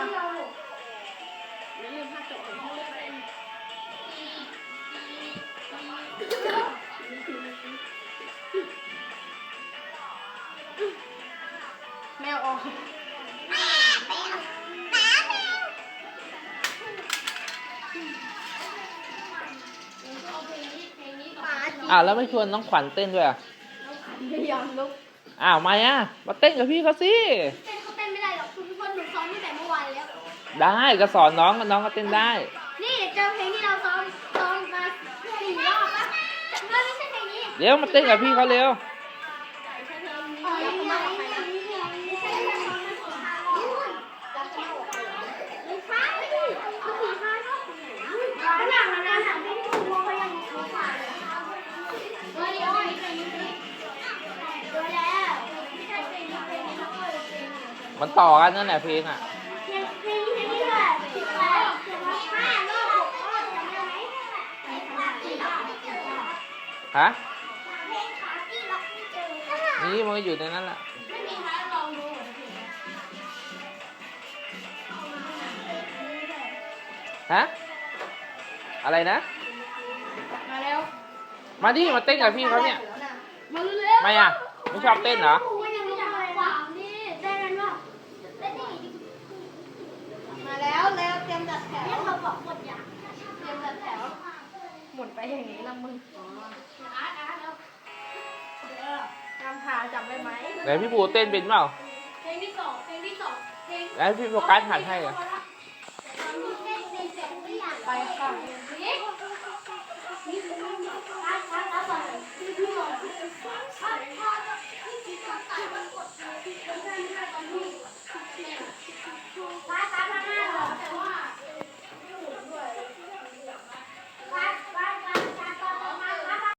ที่เราไม่ลืมผ้าจบของพ่อไแมวออกอ้าวแล้วไม่ชวนน้องขวัญเต้นด้วยอะ พยายามลุกอ้าวมาอะมาเต้นกับพี่เขาสิ เต้น หนหนูซ้อมตั้งแต่เมื่อวานแล้ว ได้ก็สอนน้องน้องก็เต้นได้ นี่เจอเพลงที่เราซ้อมซ้อมมาสี่รอบปะไม่ไม่ใช่เพลงนี้เดี๋ยวมาเต้นกับพี่เขาเร็ว อ๋อยังไม่ไม่ใช่ไม่ใช่ไม่ใช่ไม่ใช่ไม่ใช่คือสี่ห้าก็ขนาดนั้นนะถามไม่ถูกว่าเขายังเขาผ่านเลยเฮ้ยเฮ้ยเพลงนี้ดู มันต่อกันนั่นแหละเพลงอะเพลงเพลงนี้เพลงนี้แบบสิบแปดสิบห้ารอบหกรอบจำได้ไหมสี่รอบฮะเพลงขาที่ล็อกไม่เจอนี่มันก็อยู่ในนั้นแหละไม่มีใครลองดูฮะอะไรนะ มาแล้วมาดิมาเต้นกับพี่เขาเนี่ย มาเร็วไม่อะไม่ชอบเต้นเหรอ ไม่ยังไม่ได้ขวางนี่ได้กันว่าได้นี่มาแล้วแล้วเตรียมจัดแถวเราบอกหมดอย่างเตรียมจัดแถวห มดไปอย่างนี้ละมึงอาร์ตอาร์ตแล้วตามพาจับได้ไหมไหนพี่ปูเต้นเป็นเปล่าเพลงที่สองเพลงที่สองเพลงแล้วพี่โฟกัสหันให้เหรอไปค่ะ